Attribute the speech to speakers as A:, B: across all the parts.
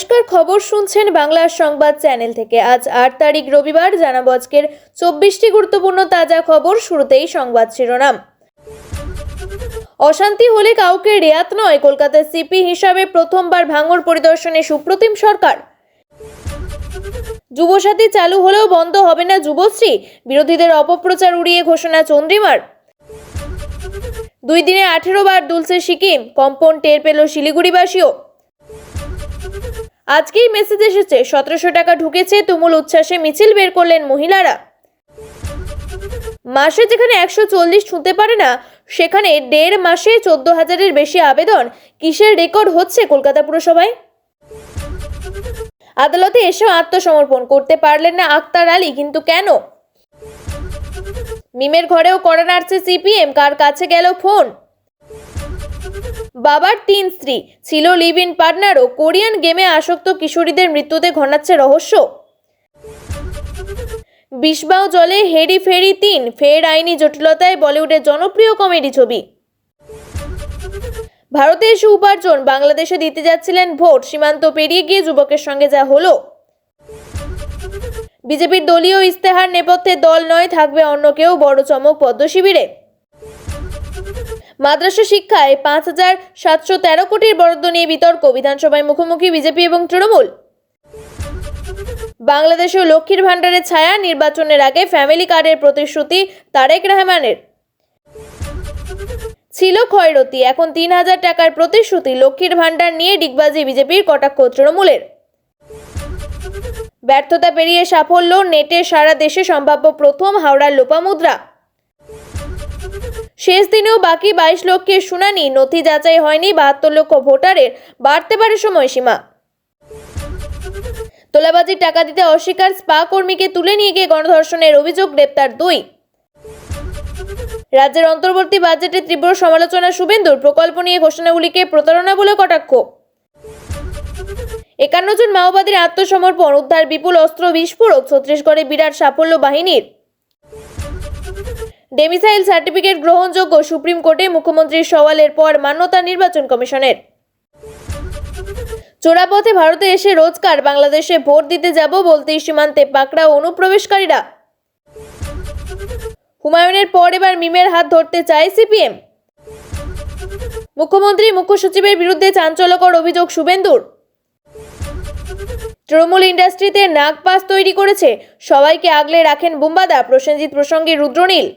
A: নমস্কার, খবর শুনছেন বাংলার সংবাদ চ্যানেল থেকে। আজ আট তারিখ রবিবার, জানাব আজকের চব্বিশটি গুরুত্বপূর্ণ তাজা খবর, শুরুতেই সংবাদ শিরোনাম। অশান্তি হলে কাউকে রেয়াত নয়, কলকাতার সিপি হিসাবে প্রথমবার ভাঙড় পরিদর্শনে সুপ্রতিম সরকার। যুবসাথী চালু হলেও বন্ধ হবে না যুবশ্রী, বিরোধীদের অপপ্রচার উড়িয়ে ঘোষণা চন্দ্রিমার। দুই দিনে আঠেরো বার দুলছে সিকিম, কম্পন টের পেল শিলিগুড়িবাসীও। আজকেই মেসেজ এসেছে, সতেরোশো টাকা ঢুকেছে, তুমুল উচ্ছ্বাসে মিছিল বের করলেন মহিলারা। মাসে যেখানে একশো চল্লিশ ছুঁতে পারে না, সেখানে দেড় মাসে চোদ্দ হাজারের বেশি আবেদন। কিসের রেকর্ড হচ্ছে কলকাতা পুরসভায়? আদালতে এসেও আত্মসমর্পণ করতে পারলেন না আক্তার আলী, কিন্তু কেন? মিমের ঘরেও কড়া নাড়ছে সিপিএম, কার কাছে গেল ফোন? বাবার তিন স্ত্রী, ছিল লিভ ইন পার্টনারও কোরিয়ান গেমে আসক্ত কিশোরীদের মৃত্যুতে ঘনাচ্ছে রহস্য। বিষবাও জলে হেরি ফেরি তিন, ফের আইনি জটিলতায় বলিউডের জনপ্রিয় কমেডি ছবি। ভারতে এসে উপার্জন, বাংলাদেশে দিতে যাচ্ছিলেন ভোট, সীমান্ত পেরিয়ে গিয়ে যুবকের সঙ্গে যা হলো। বিজেপির দলীয় ইস্তেহার নেপথ্যে দল নয়, থাকবে অন্য কেউ, বড় চমক পদ্ম শিবিরে মাদ্রাসা শিক্ষায় পাঁচ হাজার সাতশো তেরো কোটির বরাদ্দ নিয়ে বিতর্ক, বিধানসভায় মুখোমুখি বিজেপি এবং তৃণমূল। বাংলাদেশেও লক্ষ্মীর ভাণ্ডারের ছায়া নির্বাচনের আগে ফ্যামিলি কার্ডের প্রতিশ্রুতি তারেক রহমানের। ছিল ক্ষয়রতি এখন তিন হাজার টাকার প্রতিশ্রুতি লক্ষ্মীর ভাণ্ডার নিয়ে ডিগবাজি বিজেপির কটাক্ষ তৃণমূলের। ব্যর্থতা পেরিয়ে সাফল্য, নেটে সারা দেশে সম্ভাব্য প্রথম হাওড়ার লোপামুদ্রা। শেষ দিনেও বাকি বাইশ লক্ষের শুনানি নথি যাচাই হয়নি বাহাত্তর লক্ষ ভোটারের। বাড়তে পারে সময়সীমা। তোলাবাজির টাকা দিতে অস্বীকার স্পা কর্মীকে তুলে নিয়ে গিয়ে গণধর্ষণের অভিযোগ, গ্রেপ্তার দুই। রাজ্যের অন্তর্বর্তী বাজেটে তীব্র সমালোচনা শুভেন্দুর প্রকল্প নিয়ে ঘোষণাগুলিকে প্রতারণা বলে কটাক্ষ। একান্ন জন মাওবাদীর আত্মসমর্পণ, উদ্ধার বিপুল অস্ত্র বিস্ফোরক ছত্তিশগড়ে বিরাট সাফল্য বাহিনীর। ডেমিসাইল সার্টিফিকেট গ্রহণযোগ্য সুপ্রিম কোর্টে মুখ্যমন্ত্রীর সওয়ালের পর মান্যতা নির্বাচন কমিশনের। চোরাপথে ভারতে এসে রোজকার বাংলাদেশে ভোট দিতে যাব বলতেই সীমান্তে পাকড়া অনুপ্রবেশকারীরা। হুমায়ুনের পর এবার মিমের হাত ধরতে চায় সিপিএম। মুখ্যমন্ত্রী, মুখ্য সচিবের বিরুদ্ধে চাঞ্চল্যকর অভিযোগ শুভেন্দুর। তৃণমূল ইন্ডাস্ট্রিতে নাগ পাস তৈরি করেছে। সবাইকে আগলে রাখেন বুম্বাদা। প্রসেনজিৎ প্রসঙ্গে রুদ্রনীল।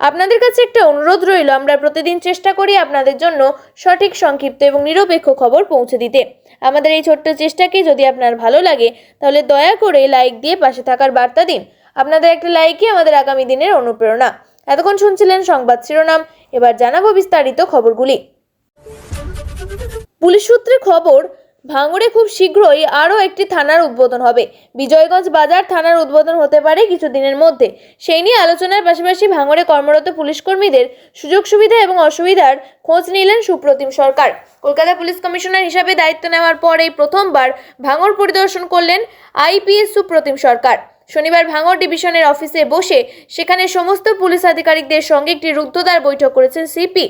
A: আপনাদের কাছে একটা অনুরোধ রইল, আমরা প্রতিদিন চেষ্টা করি আপনাদের জন্য সঠিক, সংক্ষিপ্ত এবং নিরপেক্ষ খবর পৌঁছে দিতে। আমাদের এই ছোট্ট চেষ্টাকে যদি আপনার ভালো লাগে, তাহলে দয়া করে লাইক দিয়ে পাশে থাকার বার্তা দিন। আপনাদের একটা লাইকই আমাদের আগামী দিনের অনুপ্রেরণা। এতক্ষণ শুনছিলেন সংবাদ শিরোনাম, এবার জানাব বিস্তারিত খবরগুলি। পুলিশ সূত্রে খবর ভাঙড়ে খুব শীঘ্রই আরও একটি থানার উদ্বোধন হবে। বিজয়গঞ্জ বাজার থানার উদ্বোধন হতে পারে কিছুদিনের মধ্যে। সেই নিয়ে আলোচনার পাশাপাশি ভাঙড়ে কর্মরত পুলিশ কর্মীদের সুযোগ সুবিধা এবং অসুবিধার খোঁজ নিলেন সুপ্রতিম সরকার। কলকাতা পুলিশ কমিশনার হিসাবে দায়িত্ব নেওয়ার পর এই প্রথমবার ভাঙড় পরিদর্শন করলেন আইপিএস সুপ্রতিম সরকার। শনিবার ভাঙর ডিভিশনের অফিসে বসে সেখানে সমস্ত পুলিশ আধিকারিকদের সঙ্গে একটি রুদ্ধদ্বার বৈঠক করেছেন সিপি।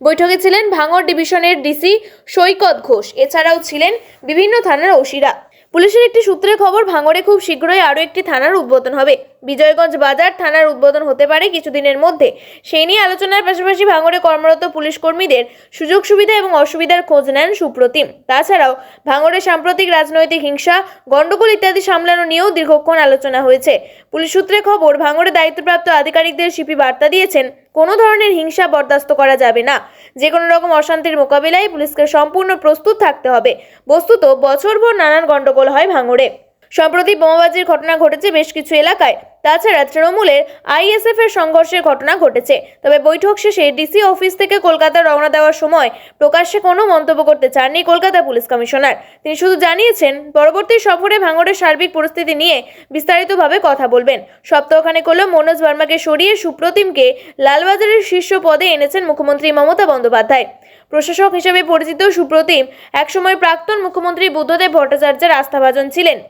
A: বৈঠকে ছিলেন ভাঙর ডিভিশনের ডিসি সৈকত ঘোষ। এছাড়াও ছিলেন বিভিন্ন থানার ওসিরা। পুলিশের একটি সূত্রের খবর, ভাঙড়ে খুব শীঘ্রই আরও একটি থানার উদ্বোধন হবে। বিজয়গঞ্জ বাজার থানার উদ্বোধন হতে পারে কিছুদিনের মধ্যে। সেই নিয়ে আলোচনার পাশাপাশি ভাঙড়ে কর্মরত পুলিশ কর্মীদের সুযোগ সুবিধা এবং অসুবিধার খোঁজ নেন সুপ্রতিম। তাছাড়াও ভাঙড়ে সাম্প্রতিক রাজনৈতিক হিংসা, গণ্ডগোল ইত্যাদি সামলানো নিয়েও দীর্ঘক্ষণ আলোচনা হয়েছে। পুলিশ সূত্রে খবর, ভাঙড়ে দায়িত্বপ্রাপ্ত আধিকারিকদের সিপি বার্তা দিয়েছেন কোনো ধরনের হিংসা বরদাস্ত করা যাবে না। যে কোনো রকম অশান্তির মোকাবিলায় পুলিশকে সম্পূর্ণ প্রস্তুত থাকতে হবে। বস্তুত বছরভর নানান গণ্ডগোল হয় ভাঙড়ে। সম্প্রতি বোমাবাজির ঘটনা ঘটেছে বেশ কিছু এলাকায়। তাছাড়া তৃণমূলের আইএসএফ এর সংঘর্ষের ঘটনা ঘটেছে। তবে বৈঠক শেষে ডিসি অফিস থেকে কলকাতা রওনা দেওয়ার সময় প্রকাশ্যে কোনো মন্তব্য করতে চাননি কলকাতা পুলিশ কমিশনার। তিনি শুধু জানিয়েছেন, পরবর্তী সফরে ভাঙড়ের সার্বিক পরিস্থিতি নিয়ে বিস্তারিতভাবে কথা বলবেন। সপ্তাহখানেক হলো মনোজ বর্মাকে সরিয়ে সুপ্রতিমকে লালবাজারের শীর্ষ পদে এনেছেন মুখ্যমন্ত্রী মমতা বন্দ্যোপাধ্যায়। প্রশাসক হিসেবে পরিচিত সুপ্রতিম একসময় প্রাক্তন মুখ্যমন্ত্রী বুদ্ধদেব ভট্টাচার্যের আস্থাভাজন ছিলেন।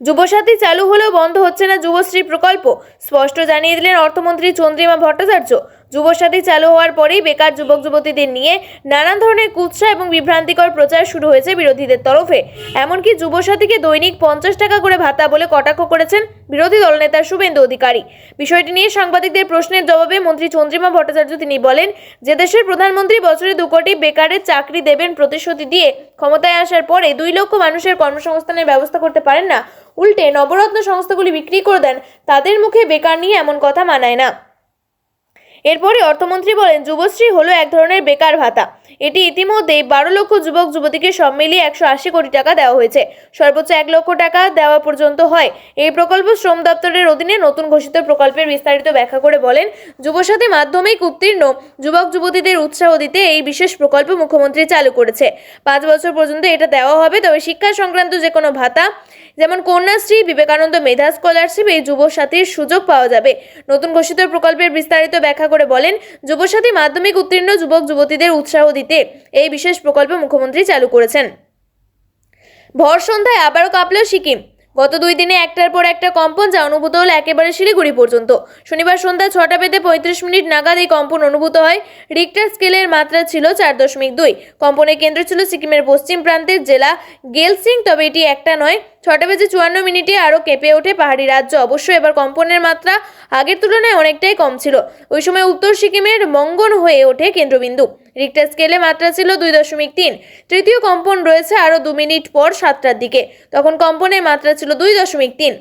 A: যুবসাথী চালু হলেও বন্ধ হচ্ছে না যুবশ্রী প্রকল্প। স্পষ্ট জানিয়ে দিলেন অর্থমন্ত্রী চন্দ্রিমা ভট্টাচার্য। যুবসাথী চালু হওয়ার পরেই বেকার যুবক যুবতীদের নিয়ে নানান ধরনের কুৎসা এবং বিভ্রান্তিকর প্রচার শুরু হয়েছে বিরোধীদের তরফে। এমনকি যুবসাথীকে দৈনিক পঞ্চাশ টাকা করে ভাতা বলে কটাক্ষ করেছেন বিরোধী দলনেতা শুভেন্দু অধিকারী। বিষয়টি নিয়ে সাংবাদিকদের প্রশ্নের জবাবে মন্ত্রী চন্দ্রিমা ভট্টাচার্য তিনি বলেন, যে দেশের প্রধানমন্ত্রী বছরে দু কোটি বেকারের চাকরি দেবেন প্রতিশ্রুতি দিয়ে, ক্ষমতায় আসার পরে দুই লক্ষ মানুষের কর্মসংস্থানের ব্যবস্থা করতে পারেন না। উল্টে নবরত্ন সংস্থাগুলি বিক্রি করে দেন, তাদের মুখে বেকার নিয়ে এমন কথা মানায় না। এরপরে অর্থমন্ত্রী বলেন, যুবশ্রী হলো এক ধরনের বেকার ভাতা। এটি ইতিমধ্যেই বারো লক্ষ যুবক যুবতীকে সব মিলিয়ে একশো আশি কোটি টাকা দেওয়া হয়েছে। সর্বোচ্চ এক লক্ষ টাকা দেওয়া পর্যন্ত হয়। এই প্রকল্প শ্রম দপ্তরের অধীনে নতুন ঘোষিত প্রকল্পের বিস্তারিত ব্যাখ্যা করে বলেন, যুবসাথী মাধ্যমিক উত্তীর্ণ যুবক যুবতীদের উৎসাহ দিতে এই বিশেষ প্রকল্প মুখ্যমন্ত্রী চালু করেছে। পাঁচ বছর পর্যন্ত এটা দেওয়া হবে, তবে শিক্ষা সংক্রান্ত যে কোনো ভাতা যেমন কন্যাশ্রী, বিবেকানন্দ মেধা স্কলারশিপ এই যুবসাথীর সুযোগ পাওয়া যাবে। নতুন ঘোষিত প্রকল্পের বিস্তারিত ব্যাখ্যা করে বলেন, যুবসাথী মাধ্যমিক উত্তীর্ণ যুবক যুবতীদের উৎসাহ দিতে এই বিশেষ প্রকল্প মুখ্যমন্ত্রী চালু করেছেন। ভর সন্ধ্যায় আবারও কাঁপল সিকিম। গত দুই দিনে একটার পর একটা কম্পন যা অনুভূত হলো একেবারে শিলিগুড়ি পর্যন্ত। শনিবার সন্ধ্যা ছটা বেজে পঁয়ত্রিশ মিনিট নাগাদ এই কম্পন অনুভূত হয়। রিক্টার স্কেলের মাত্রা ছিল চার দশমিক দুই। কম্পনের কেন্দ্র ছিল সিকিমের পশ্চিম প্রান্তের জেলা গেলসিং, তবে এটি একটা নয়। ছটা বেজে চুয়ান্ন মিনিটে আরও কেঁপে ওঠে পাহাড়ি রাজ্য। অবশ্য এবার কম্পনের মাত্রা আগের তুলনায় অনেকটাই কম ছিল। ওই সময় উত্তর সিকিমের মঙ্গন হয়ে ওঠে কেন্দ্রবিন্দু। রিক্টার স্কেলে মাত্রা ছিল দুই দশমিক তিন। তৃতীয় কম্পন রয়েছে আরও দু মিনিট পর সাতটার দিকে। তখন কম্পনের মাত্রা ছিল দুই দশমিক তিন।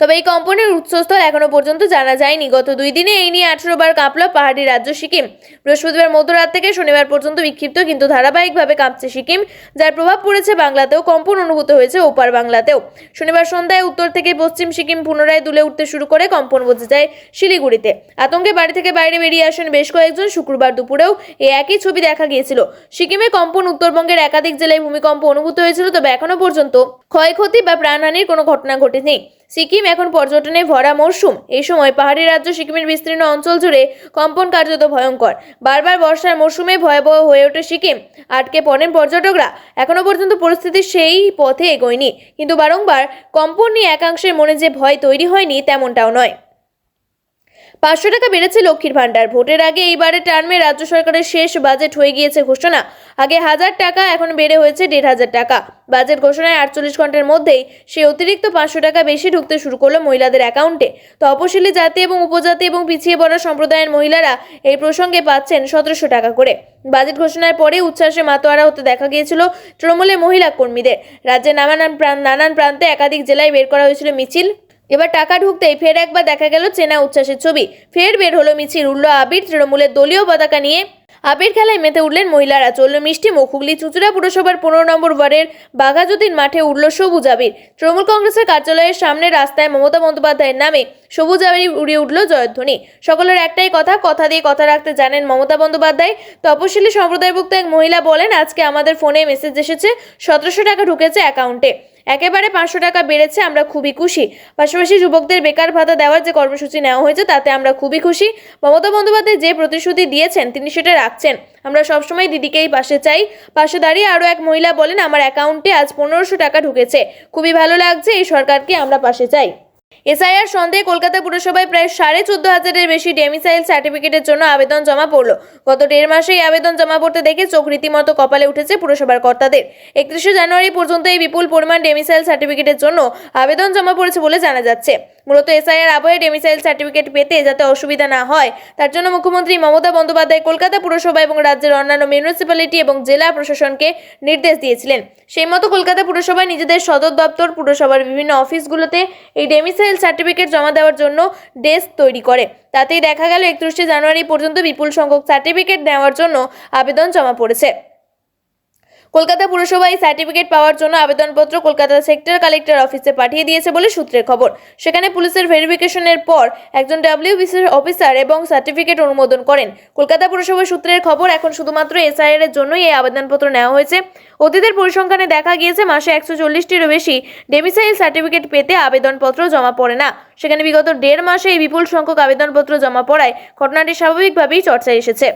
A: তবে এই কম্পনের উৎসস্থল এখনও পর্যন্ত জানা যায়নি। গত দুই দিনে এই নিয়ে আঠেরো বার কাঁপল পাহাড়ি রাজ্য সিকিম। বৃহস্পতিবার মধ্যরাত থেকে শনিবার পর্যন্ত বিক্ষিপ্ত কিন্তু ধারাবাহিকভাবে কাঁপছে সিকিম, যার প্রভাব পড়েছে বাংলাতেও। কম্পন অনুভূত হয়েছে ওপার বাংলাতেও। শনিবার সন্ধ্যায় উত্তর থেকে পশ্চিম সিকিম পুনরায় দুলে উঠতে শুরু করে কম্পন বোঝা যায় শিলিগুড়িতে। আতঙ্কে বাড়ি থেকে বাইরে বেরিয়ে আসেন বেশ কয়েকজন। শুক্রবার দুপুরেও এই একই ছবি দেখা গিয়েছিল। সিকিমে কম্পন উত্তরবঙ্গের একাধিক জেলায় ভূমিকম্প অনুভূত হয়েছিল, তবে এখনও পর্যন্ত ক্ষয়ক্ষতি বা প্রাণহানির কোনো ঘটনা ঘটেনি। সিকিম এখন পর্যটনে ভরা মরশুম। এই সময় পাহাড়ি রাজ্য সিকিমের বিস্তীর্ণ অঞ্চল জুড়ে কম্পন কার্যত ভয়ঙ্কর। বারবার বর্ষার মরশুমে ভয়াবহ হয়ে ওঠে সিকিম। আটকে পড়েন পর্যটকরা। এখনও পর্যন্ত পরিস্থিতি সেই পথে এগোয়নি। কিন্তু বারংবার কম্পন নিয়ে একাংশের মনে যে ভয় তৈরি হয়নি, তেমনটাও নয়। পাঁচশো টাকা বেড়েছে লক্ষ্মীর ভাণ্ডার। ভোটের আগে এইবারের টার্মে রাজ্য সরকারের শেষ বাজেট হয়ে গিয়েছে ঘোষণা। আগে হাজার টাকা, এখন বেড়ে হয়েছে দেড় হাজার টাকা। বাজেট ঘোষণায় আটচল্লিশ ঘণ্টার মধ্যেই সে অতিরিক্ত পাঁচশো টাকা বেশি ঢুকতে শুরু করল মহিলাদের অ্যাকাউন্টে। তপশিলি জাতি এবং উপজাতি এবং পিছিয়ে পড়া সম্প্রদায়ের মহিলারা এই প্রসঙ্গে পাচ্ছেন সতেরোশো টাকা করে। বাজেট ঘোষণার পরে উচ্ছ্বাসে মাতোয়ারা হতে দেখা গিয়েছিল তৃণমূলের মহিলা কর্মীদের। রাজ্যের নানান নানান প্রান্তে একাধিক জেলায় বের করা হয়েছিল মিছিল। এবার টাকা ঢুকতেই ফের একবার দেখা গেল চেনা উচ্ছ্বাসের ছবি। ফের বের হলো মিছিল উঠল আবির, তৃণমূলের দলীয় পতাকা নিয়ে। আবির খেলায় মেতে উঠলেন মহিলারা, চলল মিষ্টি মুখ, হুগলি চুচুড়া পুরসভার পনেরো নম্বর ওয়ার্ডের বাঘাযতীন মাঠে উঠল সবুজ আবির। তৃণমূল কংগ্রেসের কার্যালয়ের সামনে রাস্তায় মমতা বন্দ্যোপাধ্যায়ের নামে সবুজ আবির উড়িয়ে উঠল জয়ধ্বনি। সকলের একটাই কথা কথা দিয়ে কথা রাখতে জানেন মমতা বন্দ্যোপাধ্যায়। তপশিলি সম্প্রদায়ভুক্ত এক মহিলা বলেন, আজকে আমাদের ফোনে মেসেজ এসেছে, সতেরোশো টাকা ঢুকেছে অ্যাকাউন্টে। একেবারে পাঁচশো টাকা বেড়েছে, আমরা খুবই খুশি। পাশাপাশি যুবকদের বেকার ভাতা দেওয়ার যে কর্মসূচি নেওয়া হয়েছে, তাতে আমরা খুবই খুশি। মমতা বন্দ্যোপাধ্যায় যে প্রতিশ্রুতি দিয়েছেন, তিনি সেটা রাখছেন। আমরা সবসময় দিদিকেই পাশে চাই। পাশে দাঁড়িয়ে আরও এক মহিলা বলেন, আমার অ্যাকাউন্টে আজ পনেরোশো টাকা ঢুকেছে। খুবই ভালো লাগছে, এই সরকারকে আমরা পাশে চাই। এসআইআর সন্দেহে কলকাতা পুরসভায় প্রায় সাড়ে চোদ্দ হাজারের বেশি ডেমিসাইল সার্টিফিকেটের জন্য আবেদন জমা পড়ল। গত দেড় মাসে এই আবেদন জমা পড়তে দেখে চোখ রীতিমতো কপালে উঠেছে পুরসভার কর্তাদের। একত্রিশে জানুয়ারি পর্যন্ত এই বিপুল পরিমাণ ডেমিসাইল সার্টিফিকেটের জন্য আবেদন জমা পড়েছে বলে জানা যাচ্ছে। মূলত এসআইআর আবহে ডেমিসাইল সার্টিফিকেট পেতে যাতে অসুবিধা না হয়, তার জন্য মুখ্যমন্ত্রী মমতা বন্দ্যোপাধ্যায় কলকাতা পুরসভা এবং রাজ্যের অন্যান্য মিউনিসিপ্যালিটি এবং জেলা প্রশাসনকে নির্দেশ দিয়েছিলেন। সেই মতো কলকাতা পুরসভায় নিজেদের সদর দপ্তর, পুরসভার বিভিন্ন অফিসগুলোতে এই ডেমিসাইল সার্টিফিকেট জমা দেওয়ার জন্য ডেস্ক তৈরি করে। তাতেই দেখা গেল একত্রিশে জানুয়ারি পর্যন্ত বিপুল সংখ্যক সার্টিফিকেট নেওয়ার জন্য আবেদন জমা পড়েছে। কলকাতা পুরসভা এই সার্টিফিকেট পাওয়ার জন্য আবেদনপত্র কলকাতা সেক্টর কালেক্টর অফিসে পাঠিয়ে দিয়েছে বলে সূত্রের খবর। সেখানে পুলিশের ভেরিফিকেশনের পর একজন ডাব্লিউবিসির অফিসার এবং সার্টিফিকেট অনুমোদন করেন। কলকাতা পুরসভা সূত্রের খবর, এখন শুধুমাত্র এসআইআর এর জন্যই এই আবেদনপত্র নেওয়া হয়েছে। অতীতের পরিসংখ্যানে দেখা গিয়েছে, মাসে একশো চল্লিশটিরও বেশি ডেমিসাইল সার্টিফিকেট পেতে আবেদনপত্র জমা পড়ে না। সেখানে বিগত দেড় মাসে এই বিপুল সংখ্যক আবেদনপত্র জমা পড়ায় ঘটনাটি স্বাভাবিকভাবেই চর্চায় এসেছে।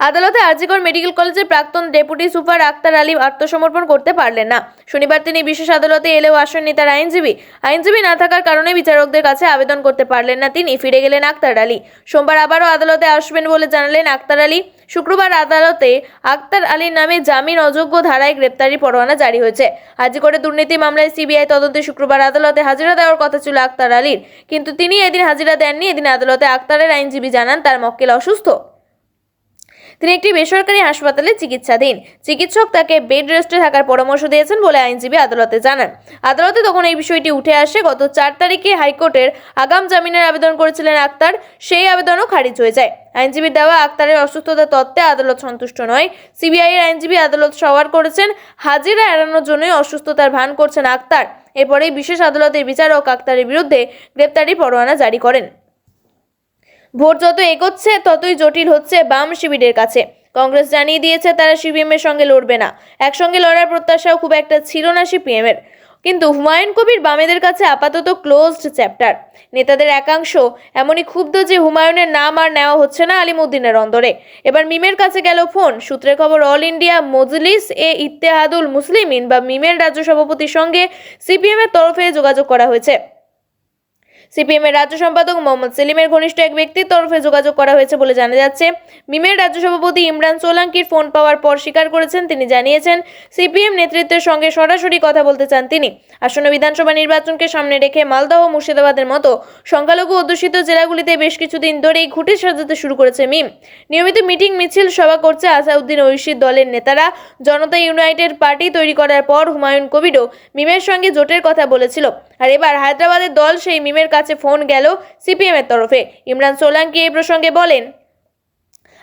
A: আদালতে আরজিকর মেডিকেল কলেজের প্রাক্তন ডেপুটি সুপার আক্তার আলী আত্মসমর্পণ করতে পারলেন না। শনিবার তিনি বিশেষ আদালতে এলেও আসেননি তার আইনজীবী। আইনজীবী না থাকার কারণে বিচারকদের কাছে আবেদন করতে পারলেন না তিনি, ফিরে গেলেন আক্তার আলী। সোমবার আবারও আদালতে আসবেন বলে জানালেন আক্তার আলী। শুক্রবার আদালতে আক্তার আলীর নামে জামিন অযোগ্য ধারায় গ্রেপ্তারি পরোয়ানা জারি হয়েছে। হাজিকোটে দুর্নীতি মামলায় সিবিআই তদন্তে শুক্রবার আদালতে হাজিরা দেওয়ার কথা ছিল আক্তার আলীর। কিন্তু তিনি এদিন হাজিরা দেননি। এদিন আদালতে আক্তারের আইনজীবী জানান, তার মক্কেল অসুস্থ। তিনি একটি বেসরকারি হাসপাতালে চিকিৎসাধীন। চিকিৎসক তাকে বেড রেস্টে থাকার পরামর্শ দিয়েছেন বলে আইনজীবী আদালতে জানান। আদালতে তখন এই বিষয়টি উঠে আসে। গত চার তারিখে হাইকোর্টের আগাম জামিনের আবেদন করেছিলেন আক্তার। সেই আবেদনও খারিজ হয়ে যায়। আইনজীবীর দেওয়া আক্তারের অসুস্থতার তত্ত্বে আদালত সন্তুষ্ট নয়। সিবিআই এর আইনজীবী আদালত সওয়ার করেছেন, হাজিরা এড়ানোর জন্যই অসুস্থতার ভান করছেন আক্তার। এরপরেই বিশেষ আদালতের বিচারক আক্তারের বিরুদ্ধে গ্রেপ্তারি পরোয়ানা জারি করেন। ভোট যত এগোচ্ছে, ততই জটিল হচ্ছে বাম শিবিরের কাছে। কংগ্রেস জানিয়ে দিয়েছে, তারা সিপিএমের সঙ্গে লড়বে না। একসঙ্গে লড়ার প্রত্যাশাও খুব একটা ছিল না সিপিএম এর কিন্তু হুমায়ুন কবির বামেদের কাছে আপাতত ক্লোজড চ্যাপ্টার নেতাদের একাংশ এমনই ক্ষুব্ধ যে হুমায়ুনের নাম আর নেওয়া হচ্ছে না আলিমুদ্দিনের অন্দরে। এবার মিমের কাছে গেল ফোন। সূত্রের খবর, অল ইন্ডিয়া মজলিস এ ইত্তেহাদুল মুসলিমিন বা মিমের রাজ্য সভাপতির সঙ্গে সিপিএমের তরফে যোগাযোগ করা হয়েছে। সিপিএম এর রাজ্য সম্পাদক মোহাম্মদ সেলিমের ঘনিষ্ঠ এক ব্যক্তির তরফে যোগাযোগ করা হয়েছে বলে জানা যাচ্ছে। মিমের রাজ্য সভাপতি ইমরান সোলাঙ্কির ফোন পাওয়ার পর স্বীকার করেছেন, তিনি জানিয়েছেন, সিপিএম নেতৃত্বের সঙ্গে সরাসরি কথা বলতে চান তিনি। আসন্ন বিধানসভা নির্বাচনকে সামনে রেখে মালদহ ও মুর্শিদাবাদের মতো সংখ্যালঘু অধ্যুষিত জেলাগুলিতে বেশ কিছুদিন ধরেই ঘুটে সাজাতে শুরু করেছে মিম। নিয়মিত মিটিং, মিছিল সভা করছে আসাউদ্দিন ঐশীর দলের নেতারা। জনতা ইউনাইটেড পার্টি তৈরি করার পর হুমায়ুন কবিরও মিমের সঙ্গে জোটের কথা বলেছিল। আর এবার হায়দ্রাবাদের দল সেই মিমের কাছে ফোন গেল সিপিএম এর তরফে। ইমরান সোলাঙ্কি এই প্রসঙ্গে বলেন?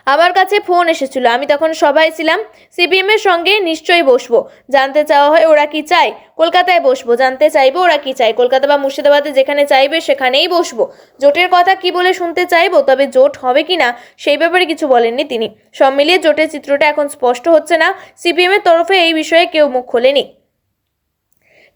A: আমার কাছে ফোন এসেছিল, আমি তখন সভায় ছিলাম সিপিএম এর সঙ্গে নিশ্চয়ই বসবো। জানতে চাওয়া হয় ওরা কি চায়? কলকাতায় বসবো, জানতে চাইব ওরা কি চায়? কলকাতা বা মুর্শিদাবাদে যেখানে চাইবে সেখানেই বসবো। জোটের কথা কি বলে শুনতে চাইব, তবে জোট হবে কি না, সেই ব্যাপারে কিছু বলেননি তিনি। সব মিলিয়ে জোটের চিত্রটা এখন স্পষ্ট হচ্ছে না সিপিএম এর তরফে এই বিষয়ে কেউ মুখ খোলেনি।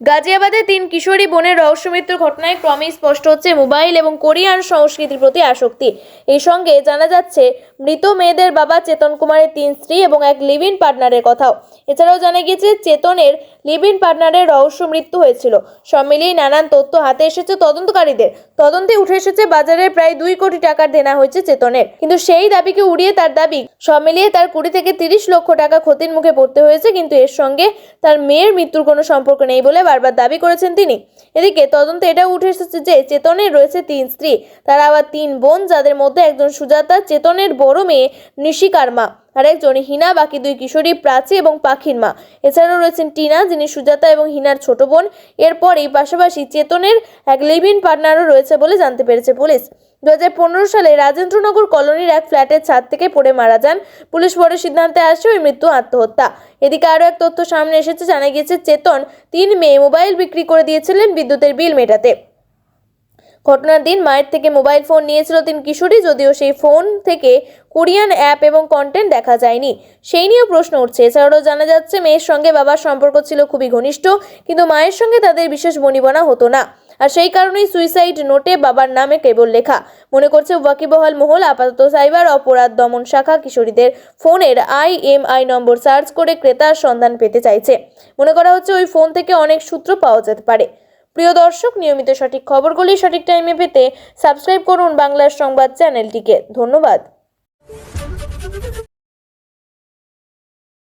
A: গাজিয়াবাদে তিন কিশোরী বোনের রহস্য মৃত্যুর ঘটনায় ক্রমেই স্পষ্ট হচ্ছে মোবাইল এবং কোরিয়ান সংস্কৃতির প্রতি আসক্তি। এই সঙ্গে জানা যাচ্ছে, মৃত মেয়েদের বাবা চেতন কুমারের তিন স্ত্রী এবং এক লিভ ইন পার্টনারের কথাও। এছাড়াও জানা গিয়েছে, চেতনের লিভ ইন পার্টনারের রহস্য মৃত্যু হয়েছিল। সব মিলিয়ে নানান তথ্য হাতে এসেছে তদন্তকারীদের। তদন্তে উঠে এসেছে বাজারে প্রায় দুই কোটি টাকার দেনা হয়েছে চেতনের। কিন্তু সেই দাবিকে উড়িয়ে তার দাবি, সব মিলিয়ে তার কুড়ি থেকে তিরিশ লক্ষ টাকা ক্ষতির মুখে পড়তে হয়েছে, কিন্তু এর সঙ্গে তার মেয়ের মৃত্যুর কোনো সম্পর্ক নেই বলে বারবার দাবি করেছেন তিনি। এদিকে তদন্তে এটা উঠে এসেছে যে, চেতনের রয়েছে তিন স্ত্রী। তারা আবার তিন বোন, যাদের মধ্যে একজন সুজাতা, চেতনের বড় মেয়ে নিশিকার মা। আর একজন হিনা, বাকি দুই কিশোরী প্রাচী এবং পাখির মা। এছাড়াও রয়েছেন টিনা, যিনি সুজাতা এবং হিনার ছোট বোন। এরপরেই পাশাপাশি চেতনের এক লিভ ইন পার্টনারও রয়েছে বলে জানতে পেরেছে পুলিশ। দুই হাজার পনেরো সালে রাজেন্দ্রনগর কলোনির এক ফ্ল্যাটের ছাদ থেকে পড়ে মারা যান। পুলিশ পরে সিদ্ধান্তে আসে ওই মৃত্যু আত্মহত্যা। এদিকে আরও এক তথ্য সামনে এসেছে, জানা গিয়েছে, চেতন তিন মেয়ে মোবাইল বিক্রি করে দিয়েছিলেন বিদ্যুতের বিল মেটাতে। ঘটনার দিন মায়ের থেকে মোবাইল ফোন নিয়েছিল তিন কিশোরী, যদিও সেই ফোন থেকে কোরিয়ান অ্যাপ এবং কন্টেন্ট দেখা যায়নি। সেই নিয়েও প্রশ্ন উঠছে। এছাড়াও জানা যাচ্ছে, মেয়ের সঙ্গে বাবার সম্পর্ক ছিল খুবই ঘনিষ্ঠ, কিন্তু মায়ের সঙ্গে তাদের বিশেষ বনিবনা হতো না। আর সেই কারণেই সুইসাইড নোটে বাবার নামে কেবল লেখা। মনে করছে, ওয়াকিবহাল মহল, আপাতত সাইবার অপরাধ দমন শাখা কিশোরীদের ফোনের আইএমআই নম্বর সার্চ করে ক্রেতার সন্ধান পেতে চাইছে। মনে করা হচ্ছে, ওই ফোন থেকে অনেক সূত্র পাওয়া যেতে পারে। প্রিয় দর্শক নিয়মিত সঠিক খবরগুলি সঠিক টাইমে পেতে সাবস্ক্রাইব করুন বাংলার সংবাদ চ্যানেলটিকে। ধন্যবাদ।